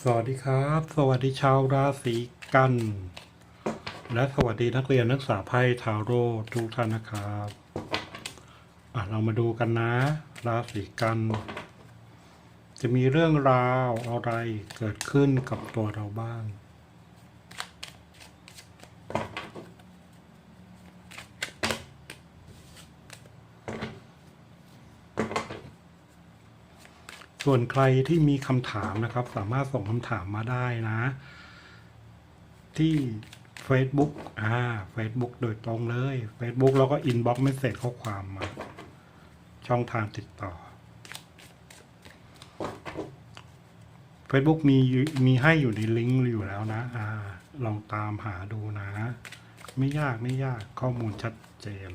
สวัสดีครับ สวัสดีชาวราศีกัน และสวัสดีนักเรียนนักศึกษาไพ่ทาโร่ทุกท่านนะครับอะเรามาดูกันนะ ราศีกัน จะมีเรื่องราวอะไรเกิดขึ้นกับตัวเราบ้าง ส่วนใครที่มีคำถามนะครับ สามารถส่งคำถามมาได้นะ ที่ Facebook อ่า Facebook โดยตรงเลย Facebook แล้วก็ inbox message ข้อความมา ช่องทางติดต่อ Facebook มีมีให้อยู่ในลิงก์อยู่แล้วนะ อ่า ลองตามหาดูนะ ไม่ยากไม่ยากข้อมูลชัดเจน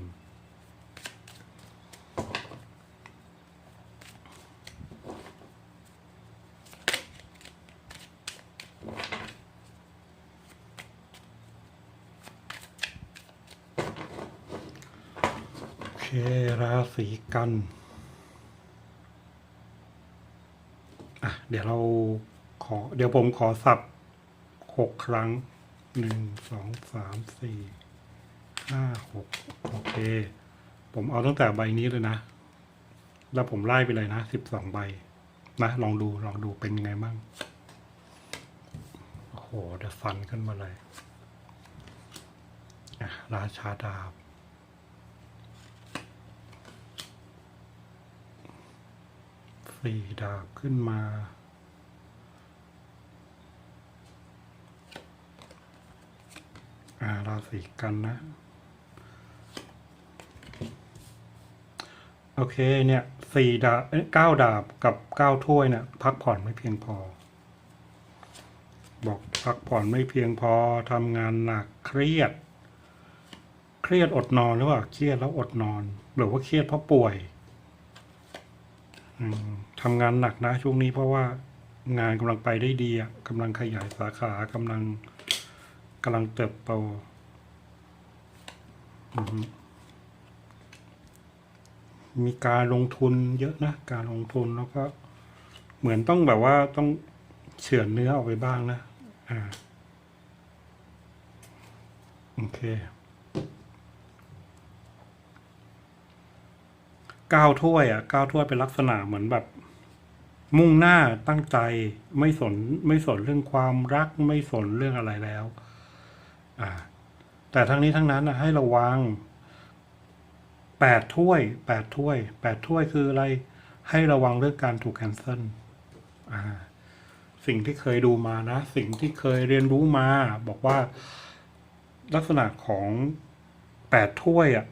โอเค รา ศีกันอะเดี๋ยวเราขอ เดี๋ยวผมขอสับหกครั้งหนึ่งสองสามสี่ห้าหกโอเค ผมเอาตั้งแต่ใบนี้เลยนะ แล้วผมไล่ไปเลยนะสิบสองใบ นะ ลองดูลองดูเป็นยังไงบ้างโอ้โหเดี๋ยวฟันขึ้นมาเลยอะราชาดาบ สี่ดาบขึ้นมา อาราศีกันนะ โอเคเนี่ยสี่ดาบเอ้ยเก้าดาบกับเก้าถ้วยเนี่ยพักผ่อนไม่เพียงพอ บอกพักผ่อนไม่เพียงพอทำงานหนักเครียด เครียดอดนอนหรือเปล่าเครียดแล้วอดนอน หรือว่าเครียดเพราะป่วย อืม ทำงานหนักนะช่วงนี้เพราะว่างานกำลังไปได้ดีอะกำลังขยายสาขากำลังกำลังเติบโตมีการลงทุนเยอะนะ การลงทุนแล้วก็ เหมือนต้องแบบว่าต้องเฉือนเนื้อออกไปบ้างนะ อ่า โอเคก้าวถ้วยอะก้าวถ้วยเป็นลักษณะเหมือนแบบ มุ่งหน้าตั้งใจไม่สนไม่สนเรื่องความรักไม่สนเรื่องอะไรแล้ว อ่า แต่ทั้งนี้ทั้งนั้นนะให้ระวังแปดถ้วยแปดถ้วยแปดถ้วยคืออะไร ให้ระวังเรื่องการถูกแคนเซิลอ่า สิ่งที่เคยดูมานะ สิ่งที่เคยเรียนรู้มา บอกว่าลักษณะของแปดถ้วยอะ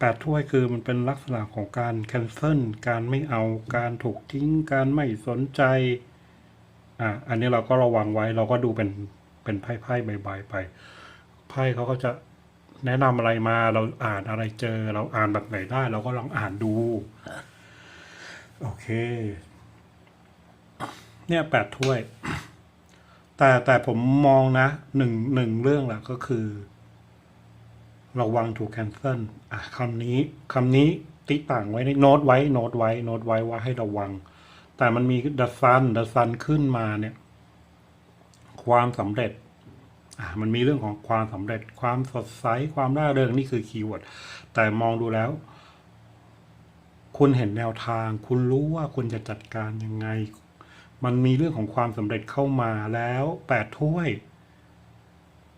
แปดถ้วยคือมันเป็นลักษณะของการแคนเซิลการไม่เอาการถูกทิ้งการไม่สนใจอ่าอันนี้เราก็ระวังไว้เราก็ดูเป็นเป็นไพ่ไพ่ใบใบไปไพ่เขาก็จะแนะนำอะไรมาเราอ่านอะไรเจอ เราอ่านแบบไหนได้ เราก็ลองอ่านดู โอเค เนี่ยแปดถ้วย แต่แต่ผมมองนะหนึ่งหนึ่งเรื่องแหละก็คือ ระวังถูกแคนเซิลอะคำนี้คำนี้ติต่างไว้ในโน้ตไว้โน้ตไว้โน้ตไว้ว่าให้ระวัง แต่มันมีดัซันดัซันขึ้นมาเนี่ย ความสำเร็จอะมันมีเรื่องของความสำเร็จ ความสดใสความร่าเริงนี่คือคีย์เวิร์ดแต่มองดูแล้ว คุณเห็นแนวทาง คุณรู้ว่าคุณจะจัดการยังไง มันมีเรื่องของความสำเร็จเข้ามาแล้วแปดถ้วย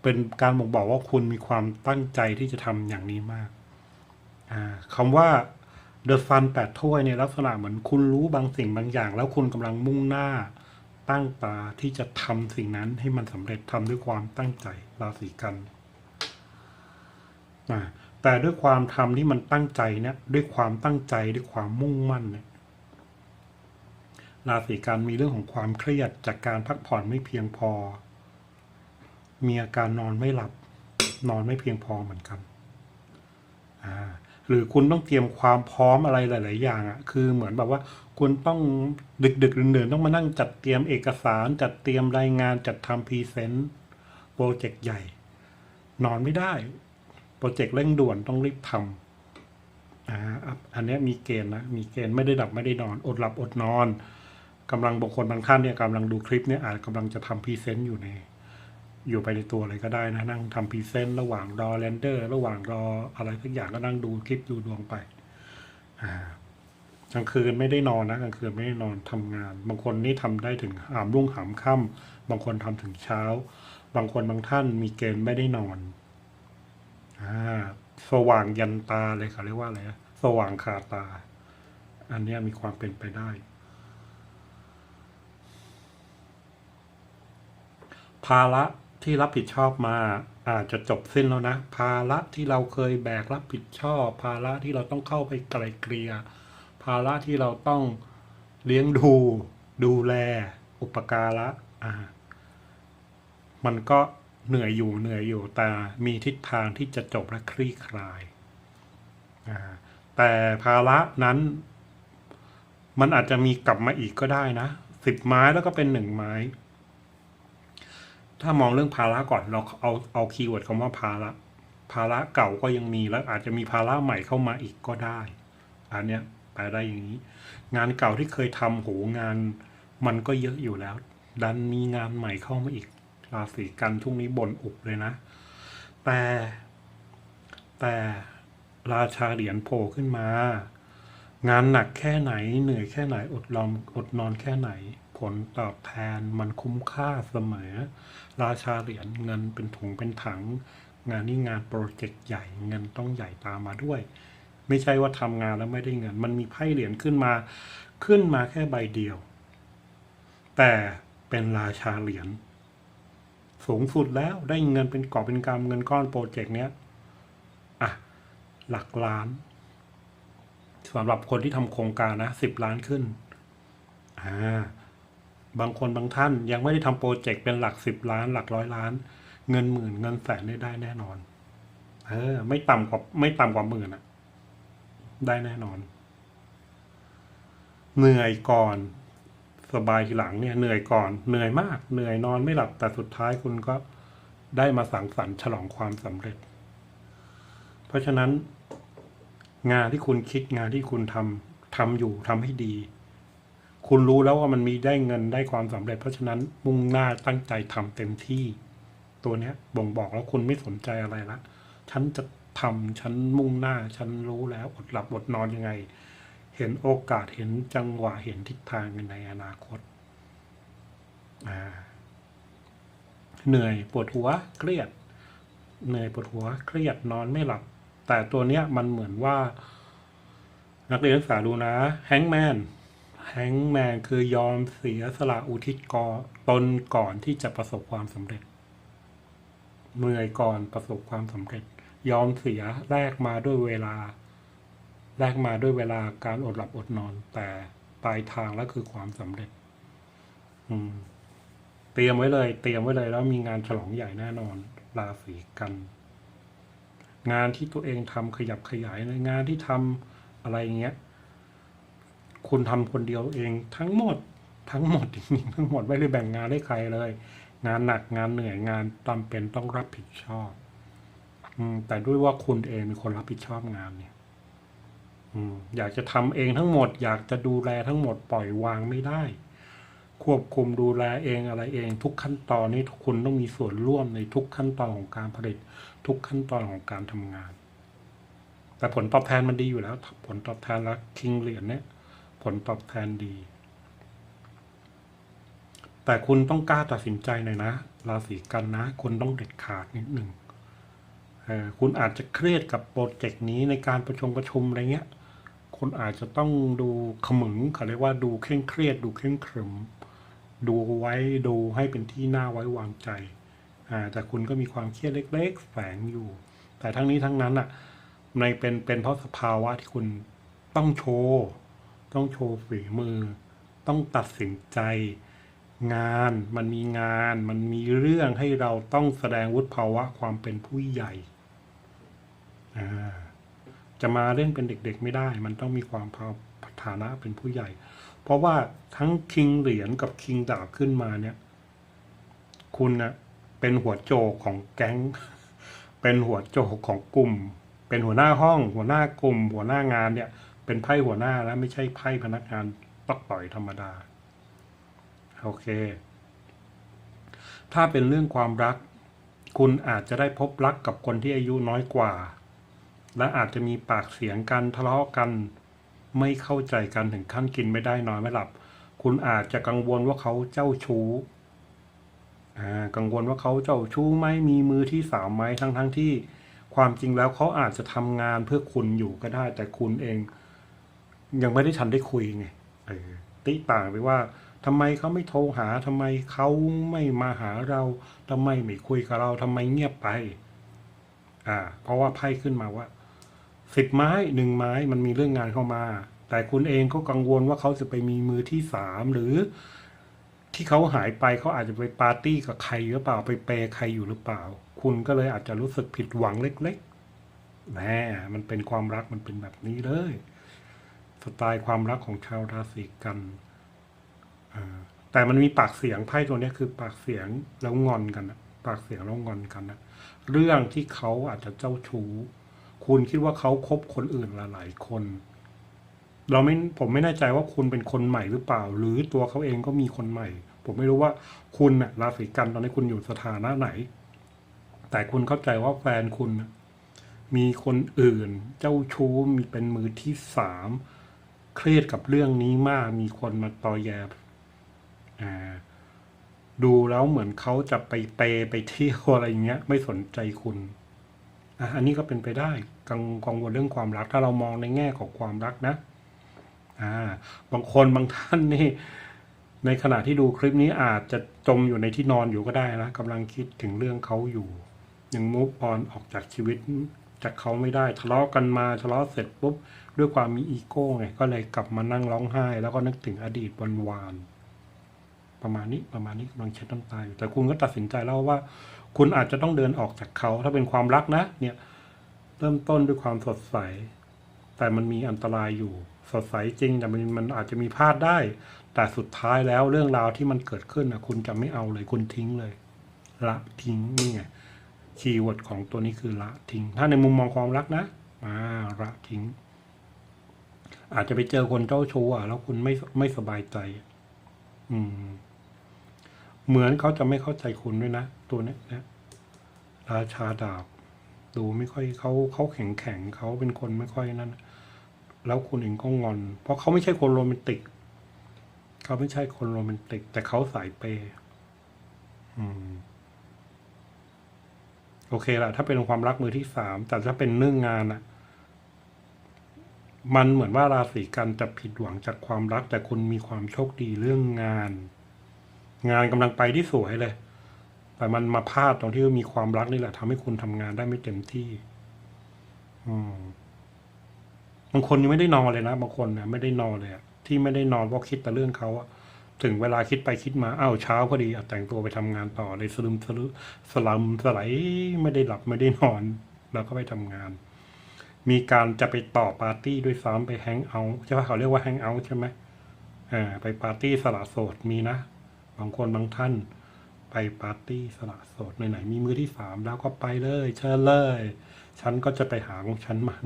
เป็นการบ่งบอกว่าคุณมีความตั้งใจที่จะทำอย่างนี้มากคำว่า The Sun แปดถ้วยเนี่ยลักษณะเหมือนคุณรู้บางสิ่งบางอย่าง แล้วคุณกำลังมุ่งหน้าตั้งตาที่จะทำสิ่งนั้นให้มันสำเร็จทำด้วยความตั้งใจราศีกันแต่ด้วยความทำที่มันตั้งใจเนี่ยด้วยความตั้งใจด้วยความมุ่งมั่นเนี่ยราศีกันมีเรื่องของความเครียดจากการพักผ่อนไม่เพียงพอ มีอาการนอนไม่หลับ นอนไม่เพียงพอเหมือนกันอ่าหรือคุณต้องเตรียมความพร้อมอะไรหลาย ๆ อย่างอะ่ะคือเหมือนแบบว่าคุณต้องดึกดึกๆดื่นๆต้องมานั่งจัดเตรียมเอกสาร จัดเตรียมรายงานจัดทำพรีเซนต์โปรเจกต์ใหญ่ นอนไม่ได้โปรเจกต์เร่งด่วนต้องรีบทำอ่าอันนี้มีเกณฑ์นะมีเกณฑ์ไม่ได้หลับไม่ได้นอน อดหลับอดนอนกำลังบางคนบางท่านเนี่ยกำลังดูคลิปเนี่ยอาจกำลังจะทำพรีเซนต์อยู่ใน อยู่ไปในตัวเลยก็ได้นะนั่งทำพรีเซนต์ระหว่างรอเรนเดอร์ ระหว่างรออะไรสักอย่างก็นั่งดูคลิปดูดวงไปอ่ากลางคืนไม่ได้นอนนะกลางคืนไม่ได้นอนทำงาน บางคนนี่ทำได้ถึงหามรุ่งหามค่ำบางคนทำถึงเช้า บางคนบางท่านมีเกณฑ์ไม่ได้นอนอ่าสว่างยันตาเลยค่ะเรียกว่าอะไรนะสว่างคาตา อันนี้มีความเป็นไปได้ภาระ ที่รับผิดชอบมาอาจจะจบสิ้นแล้วนะ ภาระที่เราเคยแบกรับผิดชอบ ภาระที่เราต้องเข้าไปไกลเกลี่ยภาระที่เราต้องเลี้ยงดู ดูแล อุปการะอ่า มันก็เหนื่อยอยู่เหนื่อยอยู่แต่มีทิศทางที่จะจบและคลี่คลายอ่าแต่ภาระนั้น มันอาจจะมีกลับมาอีกก็ได้นะสิบไม้แล้วก็เป็นหนึ่งไม้ ถ้ามองเรื่องภาระก่อนเราเอาเอาคีย์เวิร์ดคำว่าภาระภาระเก่าก็ยังมีแล้วอาจจะมีภาระใหม่เข้ามาอีกก็ได้ อันเนี้ยแปได้อย่างนี้ งานเก่าที่เคยทำโหงาน มันก็เยอะอยู่แล้ว ดันมีงานใหม่เข้ามาอีกราศีกันทุกนี้บนอุบเลยนะ แต่แต่ราชาเหรียญโผล่ขึ้นมา งานหนักแค่ไหน เหนื่อยแค่ไหนอดลอมอดนอนแค่ไหน ลตอบแทนมันคุ้มค่าเสมอ ราชาเหรียญเงินเป็นถุงเป็นถัง งานนี้งานโปรเจกต์ใหญ่เงินต้องใหญ่ตามมาด้วย ไม่ใช่ว่าทำงานแล้วไม่ได้เงิน มันมีไพ่เหรียญขึ้นมา ขึ้นมาแค่ใบเดียว แต่เป็นราชาเหรียญสูงสุดแล้วได้เงินเป็นกอบเป็นกำเงินก้อนโปรเจกต์เนี้ยอะหลักล้านสำหรับคนที่ทำโครงการนะสิบล้านขึ้น อ่า บางคนบางท่านยังไม่ได้ทำโปรเจกต์เป็นหลักสิบล้าน หลักร้อยล้าน เงินหมื่นเงินแสนได้ได้แน่นอน เออ ไม่ต่ำกว่าไม่ต่ำกว่าหมื่นอะได้แน่นอน เหนื่อยก่อน สบายทีหลังเนี่ยเหนื่อยก่อนเหนื่อยมาก เหนื่อยนอนไม่หลับแต่สุดท้ายคุณก็ได้มาสังสรรค์ฉลองความสำเร็จ เพราะฉะนั้น งานที่คุณคิดงานที่คุณทำทำอยู่ทำให้ดี คุณรู้แล้วว่ามันมีได้เงินได้ความสำเร็จ เพราะฉะนั้นมุ่งหน้าตั้งใจทำเต็มที่ ตัวเนี้ยบ่งบอกแล้วคุณไม่สนใจอะไรละฉันจะทำฉันมุ่งหน้า ฉันรู้แล้วอดหลับอดนอนยังไง เห็นโอกาสเห็นจังหวะเห็นทิศทางในอนาคตาเหนื่อยปวดหัวเครียด เหนื่อยปวดหัวเครียดนอนไม่หลับ แต่ตัวเนี้ยมันเหมือนว่า นักเรียนศึกษาดูนะแฮงแมน แฮงแมนคือยอมเสียสละอุทิศกอตนก่อนที่จะประสบความสำเร็จเหนื่อยก่อนประสบความสำเร็จ ยอมเสียแลกมาด้วยเวลาแลกมาด้วยเวลาการอดหลับอดนอน แต่ปลายทางแล้วคือความสำเร็จ อืม เตรียมไว้เลย เตรียมไว้เลย แล้วมีงานฉลองใหญ่แน่นอนราศีกัน งานที่ตัวเองทำขยับขยายในงานที่ทำอะไรเงี้ย คุณทำคนเดียวเองทั้งหมดทั้งหมดจริงๆทั้งหมดไม่ได้แบ่งงานให้ใครเลย งานหนักงานเหนื่อยงานจำเป็นต้องรับผิดชอบ อืม แต่ด้วยว่าคุณเองเป็นคนรับผิดชอบงานเนี่ย อืม อยากจะทำเองทั้งหมด อยากจะดูแลทั้งหมดปล่อยวางไม่ได้ ควบคุมดูแลเองอะไรเอง ทุกขั้นตอนนี้คุณต้องมีส่วนร่วมในทุกขั้นตอนของการผลิต ทุกขั้นตอนของการทำงาน แต่ผลตอบแทนมันดีอยู่แล้ว ผลตอบแทนและคิงเหรียญเนี่ย ผลตอบแทนดี แต่คุณต้องกล้าตัดสินใจหน่อยนะราศีกันนะ คุณต้องเด็ดขาดนิดหนึ่งคุณอาจจะเครียดกับโปรเจกต์นี้ในการประชุมประชุมอะไรเงี้ยคุณอาจจะต้องดูขมึงเขาเรียกว่าดูเคร่งเครียด ดูเคร่งขรึม ดูไว้ดูให้เป็นที่น่าไว้วางใจแต่คุณก็มีความเครียดเล็ก ๆ แฝงอยู่ แต่ทั้งนี้ทั้งนั้นอะในเป็นเป็นเพราะสภาวะที่คุณต้องโชว์ ต้องโชว์ฝีมือ ต้องตัดสินใจ งานมันมีงาน มันมีเรื่องให้เราต้องแสดงวุฒิภาวะความเป็นผู้ใหญ่ จะมาเล่นเป็นเด็กๆไม่ได้ มันต้องมีความภาวฐานะเป็นผู้ใหญ่ เพราะว่าทั้งคิงเหรียญกับคิงดาบขึ้นมาเนี่ย คุณนะเป็นหัวโจกของแก๊ง เป็นหัวโจกของกลุ่ม เป็นหัวหน้าห้อง หัวหน้ากลุ่ม หัวหน้างานเนี่ย เป็นไพ่หัวหน้าแล้วไม่ใช่ไพ่พนักงานตอกต่อยธรรมดา โอเค ถ้าเป็นเรื่องความรัก คุณอาจจะได้พบรักกับคนที่อายุน้อยกว่า และอาจจะมีปากเสียงกันทะเลาะกัน ไม่เข้าใจกันถึงขั้นกินไม่ได้นอนไม่หลับ คุณอาจจะกังวลว่าเขาเจ้าชู้อ่ากังวลว่าเขาเจ้าชู้ไหมมีมือที่สามไหมทั้งทั้งที่ความจริงแล้วเขาอาจจะทำงานเพื่อคุณอยู่ก็ได้ แต่คุณเอง ยังไม่ได้ทันได้คุยไงเออติต่างไปว่าทำไมเขาไม่โทรหาทำไมเขาไม่มาหาเราทำไมไม่คุยกับเราทำไมเงียบไป อ่า เพราะว่าไพ่ขึ้นมาว่าสิบไม้หนึ่งไม้มันมีเรื่องงานเข้ามา แต่คุณเองก็กังวลว่าเขาจะไปมีมือที่สามหรือ ที่เขาหายไปเขาอาจจะไปปาร์ตี้กับใครหรือเปล่าไปเปย์ใครอยู่หรือเปล่า คุณก็เลยอาจจะรู้สึกผิดหวังเล็กๆแหมมันเป็นความรักมันเป็นแบบนี้เลย สไตล์ความรักของชาวราศีกัน แต่มันมีปากเสียงไพ่ตัวนี้คือปากเสียงแล้วงอนกันนะปากเสียงแล้วงอนกันนะ เรื่องที่เขาอาจจะเจ้าชู้ คุณคิดว่าเขาคบคนอื่นลหลายคน เราไม่ผมไม่แน่ใจว่าคุณเป็นคนใหม่หรือเปล่า หรือตัวเขาเองก็มีคนใหม่ ผมไม่รู้ว่าคุณน่ะราศีกันตอนนี้คุณอยู่สถานะไหน แต่คุณเข้าใจว่าแฟนคุณ มีคนอื่น เจ้าชู้มีเป็นมือที่สาม เครียดกับเรื่องนี้มากมีคนมาตอแยอ่าดูแล้วเหมือนเขาจะไปเปไปเที่ยวอะไรอย่างเงี้ย ไม่สนใจคุณอันนี้ก็เป็นไปได้กังกังวลเรื่องความรัก ถ้าเรามองในแง่ของความรักนะบางคนบางท่านนี่ ในขณะที่ดูคลิปนี้อาจจะจมอยู่ในที่นอนอยู่ก็ได้นะกำลังคิดถึงเรื่องเขาอยู่ ยังมุกออนออกจากชีวิตจากเขาไม่ได้ ทะเลาะกันมาทะเลาะเสร็จปุ๊บ ด้วยความมีอีโก้ไงก็เลยกลับมานั่งร้องไห้ แล้วก็นึกถึงอดีตวันวานๆประมาณนี้ประมาณนี้กำลังเช็ดน้ำตาอยู่แต่คุณก็ตัดสินใจแล้วว่า คุณอาจจะต้องเดินออกจากเขา ถ้าเป็นความรักนะ เนี่ย เริ่มต้นด้วยความสดใส แต่มันมีอันตรายอยู่ สดใสจริง แต่มันมันอาจจะมีพลาดได้ แต่สุดท้ายแล้วเรื่องราวที่มันเกิดขึ้นนะคุณจะไม่เอาเลยคุณทิ้งเลย ละทิ้งนี่ไงคีย์เวิร์ดของตัวนี้คือละทิ้ง ถ้าในมุมมองความรักนะอ่าละทิ้ง อาจจะไปเจอคนเจ้าชู้อะ แล้วคุณไม่ไม่สบายใจ อืม เหมือนเขาจะไม่เข้าใจคุณด้วยนะ ตัวเนี้ยนะราชาดาบ ดูไม่ค่อยเขาเขาแข็งแข็งเขาเป็นคนไม่ค่อยนั่นแล้วคุณเองก็งอน เพราะเขาไม่ใช่คนโรแมนติกเขาไม่ใช่คนโรแมนติก แต่เขาสายเปย์อืมโอเคละถ้าเป็นความรักมือที่สามแต่ถ้าเป็นเรื่องงานอะ มันเหมือนว่าราศีกันจะผิดหวังจากความรัก แต่คุณมีความโชคดีเรื่องงาน งานกำลังไปที่สวยเลย แต่มันมาพลาดตรงที่มีความรักนี่แหละทำให้คุณทำงานได้ไม่เต็มที่ อืมบางคนยังไม่ได้นอนเลยนะบางคนเนี่ยไม่ได้นอนเลยที่ไม่ได้นอนเพราะคิดแต่เรื่องเขาถึงเวลาคิดไปคิดมาอ้าวเช้าพอดีอแต่งตัวไปทำงานต่อเลยสลึมสลือสลัมสไลไม่ได้หลับไม่ได้นอน แล้วก็ไปทำงาน มีการจะไปต่อปาร์ตี้ด้วยซ้ำไปแฮงเอาท์ใช่ปะเขาเรียกว่าแฮงเอาท์ใช่ไหมอ่าไปปาร์ตี้สละโสดมีนะบางคนบางท่าน ไปปาร์ตี้สละโสดไหนๆมีมือที่สามแล้วก็ไปเลยเชิญเลย ฉันก็จะไปหาของฉันมั่ง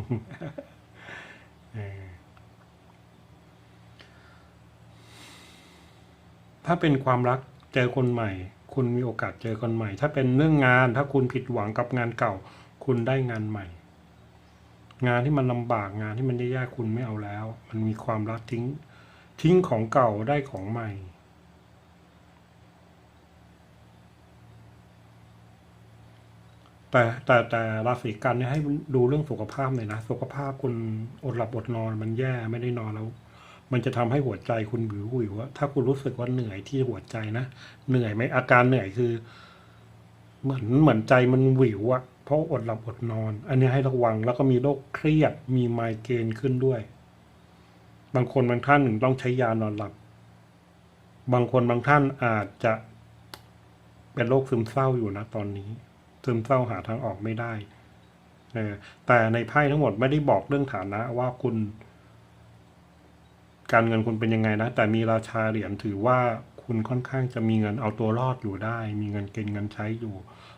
ถ้าเป็นความรักเจอคนใหม่ คุณมีโอกาสเจอคนใหม่ ถ้าเป็นเรื่องงาน ถ้าคุณผิดหวังกับงานเก่า คุณได้งานใหม่ งานที่มันลำบากงานที่มันยากๆคุณไม่เอาแล้ว มันมีความรักทิ้ง ทิ้งของเก่าได้ของใหม่ แต่แต่แต่ราศีกันเนี่ยให้ดูเรื่องสุขภาพหน่อยนะ สุขภาพคุณอดหลับอดนอนมันแย่ไม่ได้นอนแล้วมันจะทำให้หัวใจคุณหวิวหวิวอะถ้าคุณรู้สึกว่าเหนื่อยที่หัวใจนะ เหนื่อยไหมอาการเหนื่อยคือ เหมือนเหมือนใจมันหวิวอะ เพราะอดหลับอดนอน อันนี้ให้ระวังแล้วก็มีโรคเครียดมีไมเกรนขึ้นด้วย บางคนบางท่านหนึ่งต้องใช้ยานอนหลับ บางคนบางท่านอาจจะเป็นโรคซึมเศร้าอยู่นะตอนนี้ ซึมเศร้าหาทางออกไม่ได้แต่ในไพ่ทั้งหมดไม่ได้บอกเรื่องฐานะว่าคุณ การเงินคุณเป็นยังไงนะ แต่มีราชาเหรียญถือว่าคุณค่อนข้างจะมีเงินเอาตัวรอดอยู่ได้ มีเงินเก็งเงินใช้อยู่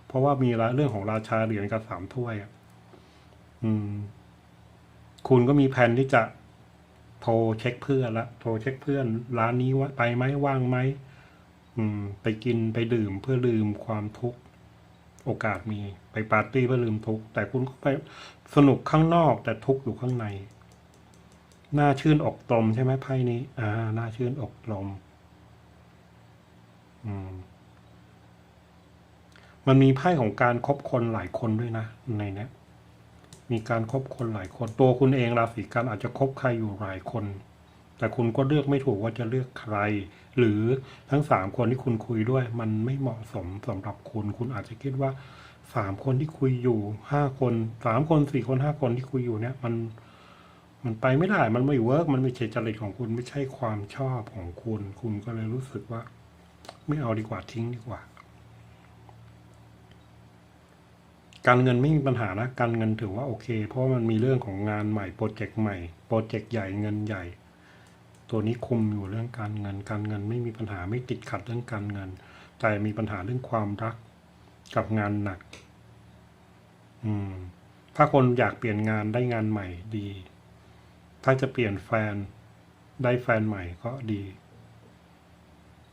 เพราะว่ามีเรื่องของราชาเหรียญกับสามถ้วยอะอืม คุณก็มีแผนที่จะโทรเช็คเพื่อนละโทรเช็คเพื่อน ร้านนี้ว่าไปไหมว่างไหมอืม ไปกินไปดื่มเพื่อลืมความทุกข์โอกาสมีไปปาร์ตี้เพื่อลืมทุกข์แต่คุณก็ไปสนุกข้างนอก แต่ทุกข์อยู่ข้างในน่าชื่นอกตรมใช่ไหมไพ่นี้ อ่าน่าชื่นอกตรมอืม มันมีไพ่ของการคบคนหลายคนด้วยนะ ในเนี้ยมีการคบคนหลายคน ตัวคุณเองราศีกันอาจจะคบใครอยู่หลายคน แต่คุณก็เลือกไม่ถูกว่าจะเลือกใคร หรือทั้งสามคนที่คุณคุยด้วย มันไม่เหมาะสมสำหรับคุณ คุณอาจจะคิดว่าสามคนที่คุยอยู่ห้าคนสามคนสี่คนห้าคนที่คุยอยู่เนี่ย มันมันไปไม่ได้ มันไม่เวิร์กมันไม่ใช่จริตของคุณ ไม่ใช่ความชอบของคุณ คุณก็เลยรู้สึกว่า ไม่เอาดีกว่าทิ้งดีกว่า การเงินไม่มีปัญหานะ การเงินถือว่าโอเค เพราะมันมีเรื่องของงานใหม่โปรเจกต์ใหม่โปรเจกต์ใหญ่เงินใหญ่ ตัวนี้คุมอยู่เรื่องการเงิน การเงินไม่มีปัญหาไม่ติดขัดเรื่องการเงิน แต่มีปัญหาเรื่องความรักกับงานหนัก อืม ถ้าคนอยากเปลี่ยนงานได้งานใหม่ดี ถ้าจะเปลี่ยนแฟนได้แฟนใหม่ก็ดี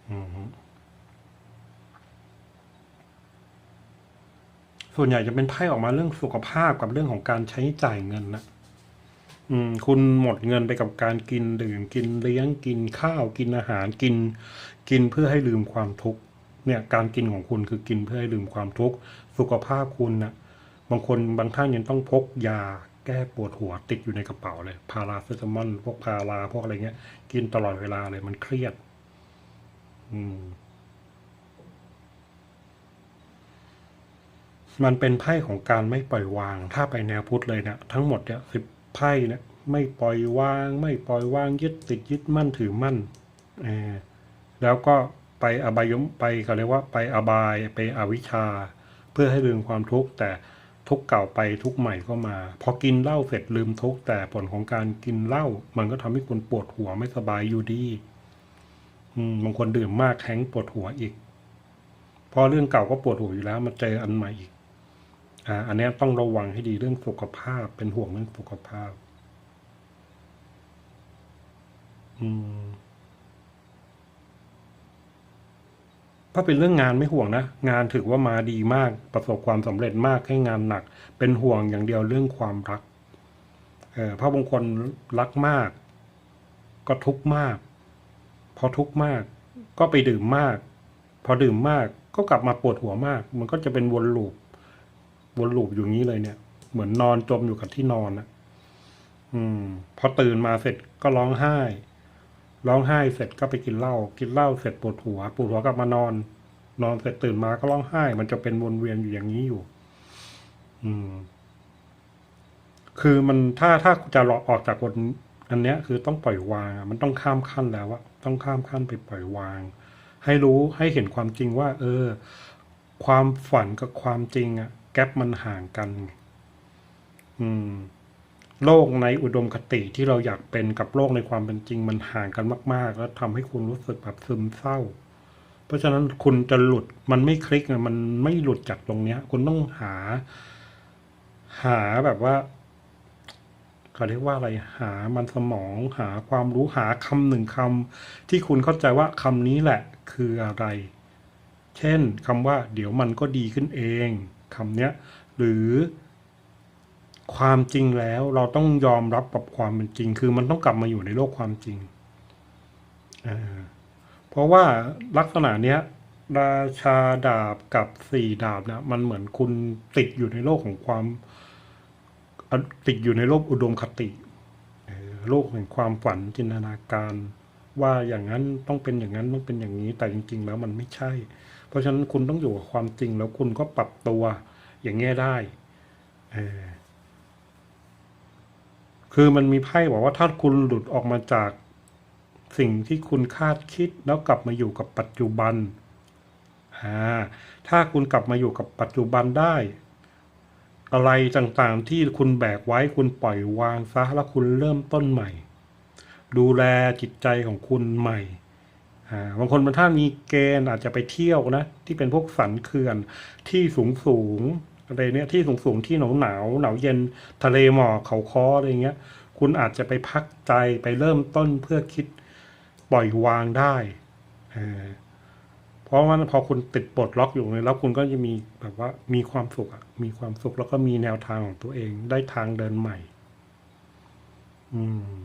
อืม ส่วนใหญ่จะเป็นไพ่ออกมาเรื่องสุขภาพกับเรื่องของการใช้จ่ายเงินนะอืม คุณหมดเงินไปกับการกินดื่มกินเลี้ยงกินข้าวกินอาหารกิน กินเพื่อให้ลืมความทุกข์เนี่ย การกินของคุณคือกินเพื่อให้ลืมความทุกข์สุขภาพคุณนะบางคนบางท่านยังต้องพกยาแก้ปวดหัวติดอยู่ในกระเป๋าเลย พาราเซตามอลพวกพาราพวกอะไรเงี้ย กินตลอดเวลาเลยมันเครียด อืม มันเป็นไพ่ของการไม่ปล่อยวาง ถ้าไปแนวพุทธเลยเนะี่ยทั้งหมดเนี่ยสิบไพ่เนี่ยไม่ปล่อยวาง ไม่ปล่อยวางยึดติดยึดมั่นถือมั่นอแล้วก็ไปอบายมไปเขาเรียกว่าไปอบายไปอวิชชา เพื่อให้ลืมความทุกข์แต่ทุกเก่าไปทุกใหม่ก็มา พอกินเหล้าเสร็จลืมทุกข์แต่ผลของการกินเหล้ามันก็ทำให้คุณปวดหัวไม่สบายอยู่ดีบางคนดื่มมากแข้งปวดหัวอีก พอเรื่องเก่าก็ปวดหัวอยู่แล้วมาเจออันใหม่อีก อ่าอันนี้ต้องระวังให้ดีเรื่องสุขภาพ เป็นห่วงเรื่องสุขภาพ อืมถ้าเป็นเรื่องงานไม่ห่วงนะ งานถือว่ามาดีมากประสบความสำเร็จมากให้งานหนัก เป็นห่วงอย่างเดียวเรื่องความรัก เออพราะบางคนรักมาก ก็ทุกมาก พอทุกมาก ก็ไปดื่มมาก พอดื่มมากก็กลับมาปวดหัวมาก มันก็จะเป็นวนลูป วนลูปอยู่งี้เลยเนี่ย เหมือนนอนจมอยู่กับที่นอนนะอืม พอตื่นมาเสร็จก็ร้องไห้ ร้องไห้เสร็จก็ไปกินเหล้ากินเหล้าเสร็จปวดหัวปวดหัวกลับมานอน นอนเสร็จตื่นมาก็ร้องไห้ มันจะเป็นวนเวียนอยู่อย่างนี้อยู่ อืม คือมันถ้าถ้าจะหลอกออกจากวนอันเนี้ย คือต้องปล่อยวางมันต้องข้ามขั้นแล้วอะต้องข้ามขั้นไปปล่อยวาง ให้รู้ให้เห็นความจริงว่า เออ ความฝันกับความจริงอะ แกลบมันห่างกัน อืม โลกในอุดมคติที่เราอยากเป็นกับโลกในความเป็นจริงมันห่างกันมาก ๆ แล้วทำให้คุณรู้สึกแบบซึมเศร้า เพราะฉะนั้นคุณจะหลุดมันไม่คลิกอะมันไม่หลุดจากตรงเนี้ย คุณต้องหา หาแบบว่าเขาเรียกว่าอะไรหามันสมองหาความรู้หาคำหนึ่งคำที่คุณเข้าใจว่าคำนี้แหละคืออะไร เช่นคำว่า เดี๋ยวมันก็ดีขึ้นเอง คำเนี้ยหรือความจริงแล้วเราต้องยอมรับกับความเป็นจริง คือมันต้องกลับมาอยู่ในโลกความจริงเเพราะว่าลักษณะเนี้ยราชาดาบกับสี่ดาบเนี่ยมันเหมือนคุณติดอยู่ในโลกของความ ติดอยู่ในโลกอุดมคติโลกแห่งความฝันจินตนาการ ว่าอย่างนั้นต้องเป็นอย่างนั้นต้องเป็นอย่างนี้แต่จริง ๆ แล้วมันไม่ใช่ ราะฉะนั้นคุณต้องอยู่กับความจริงแล้วคุณก็ปรับตัวอย่างเงี้ยได้ คือมันมีไพ่บอกว่าถ้าคุณหลุดออกมาจากสิ่งที่คุณคาดคิดแล้วกลับมาอยู่กับปัจจุบัน ถ้าคุณกลับมาอยู่กับปัจจุบันได้ อะไรต่างๆที่คุณแบกไว้คุณปล่อยวางซะแล้วคุณเริ่มต้นใหม่ ดูแลจิตใจของคุณใหม่ บางคนบางท่านมีเกณฑ์อาจจะไปเที่ยวนะ ที่เป็นพวกสันเขื่อนที่สูงสูงอะไรเนี่ยที่สูงสูงที่หนาวหนาวหนาวเย็นทะเลหมอกเขาคออะไรเงี้ย คุณอาจจะไปพักใจไปเริ่มต้นเพื่อคิดปล่อยวางได้เออราะว่าพอคุณติดปลดล็อกอยู่เนี่ยแล้วคุณก็จะมีแบบว่ามีความสุขอะมีความสุขแล้วก็มีแนวทางของตัวเองได้ทางเดินใหม่ อืม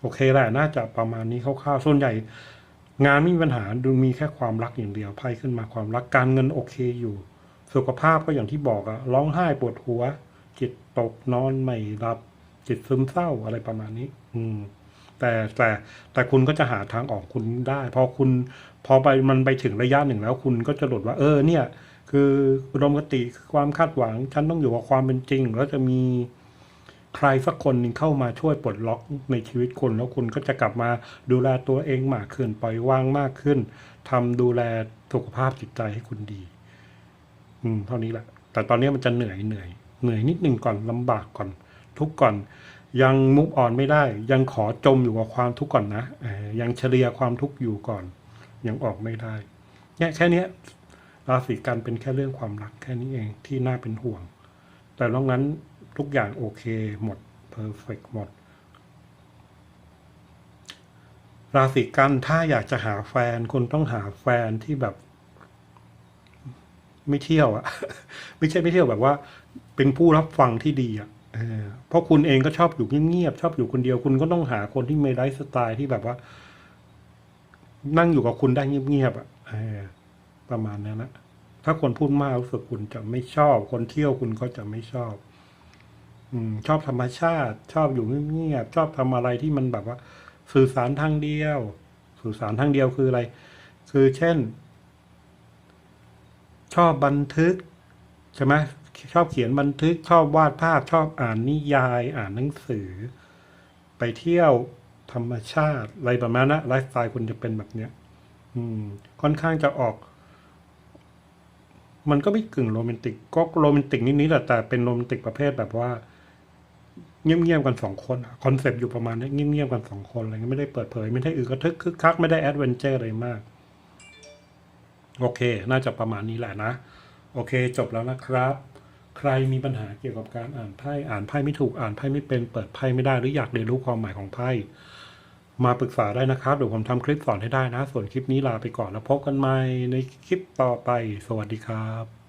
โอเคแหละน่าจะประมาณนี้คร่าวๆส่วนใหญ่ งานไม่มีปัญหาดูมีแค่ความรักอย่างเดียวไพ่ขึ้นมาความรักการเงินโอเคอยู่ สุขภาพก็อย่างที่บอกอะร้องไห้ปวดหัว จิตตกนอนไม่หลับ จิตซึมเศร้าอะไรประมาณนี้ อืม แต่แต่แต่คุณก็จะหาทางออกคุณได้ พอคุณ พอไปมันไปถึงระยะหนึ่งแล้ว คุณก็จะหลุดว่า เออ เนี่ย คืออุดมคติคือความคาดหวัง ฉันต้องอยู่กับความเป็นจริง แล้วจะมี ใครสักคนหนึ่งเข้ามาช่วยปลดล็อกในชีวิตคุณ แล้วคุณก็จะกลับมาดูแลตัวเองมากขึ้นปล่อยวางมากขึ้นทำดูแลสุขภาพจิตใจให้คุณดี อืม เท่านี้แหละ แต่ตอนนี้มันจะเหนื่อยเหนื่อยเหนื่อยนิดหนึ่งก่อนลำบากก่อน ทุกก่อน ยังมุกอ่อนไม่ได้ ยังขอจมอยู่กับความทุกข์ก่อนนะยังเฉลียความทุกข์อยู่ก่อน ยังออกไม่ได้เนี่ยแค่นี้ราศีกันเป็นแค่เรื่องความรักแค่นี้เองที่น่าเป็นห่วง แต่นอกนั้น ทุกอย่างโอเคหมดเพอร์เฟกหมด ราศีกันถ้าอยากจะหาแฟนคุณต้องหาแฟนที่แบบ ไม่เที่ยวอะไม่ใช่ไม่เที่ยวแบบว่า เป็นผู้รับฟังที่ดีอะเออเพราะคุณเองก็ชอบอยู่เงียบๆชอบอยู่คนเดียว คุณก็ต้องหาคนที่มีไลฟ์สไตล์ที่แบบว่า นั่งอยู่กับคุณได้เงียบๆอะประมาณนั้นนะถ้าคนพูดมากรู้สึกคุณจะไม่ชอบ คนเที่ยวคุณก็จะไม่ชอบ อืมชอบธรรมชาติ ชอบอยู่เงียบๆชอบทำอะไรที่มันแบบว่า สื่อสารทางเดียว สื่อสารทางเดียวคืออะไร คือเช่น ชอบบันทึกใช่ไหมชอบเขียนบันทึกชอบวาดภาพชอบอ่านนิยาย อ่านหนังสือ ไปเที่ยวธรรมชาติอะไรประมาณนั้นไลฟ์สไตล์คุณจะเป็นแบบเนี้ย อืม ค่อนข้างจะออก มันก็ไม่กึ่งโรแมนติก ก็โรแมนติกนิดๆแหละแต่เป็นโรแมนติกประเภทแบบว่า เงียบๆกันสองคนคอนเซปต์อยู่ประมาณนี้เงียบๆกันสองคนอะไรเงี้ยไม่ได้เปิดเผย ไม่ได้อือกระทึกคึกคักไม่ได้แอดเวนเจอร์อะไรมาก โอเค น่าจะประมาณนี้แหละนะ โอเค จบแล้วนะครับ ใครมีปัญหาเกี่ยวกับการอ่านไพ่อ่านไพ่ไม่ถูกอ่านไพ่ไม่เป็นเปิดไพ่ไม่ได้หรืออยากเรียนรู้ความหมายของไพ่มาปรึกษาได้นะครับเดี๋ยวผมทำคลิปสอนให้ได้นะ ส่วนคลิปนี้ลาไปก่อนแล้วพบกันใหม่ในคลิปต่อไป สวัสดีครับ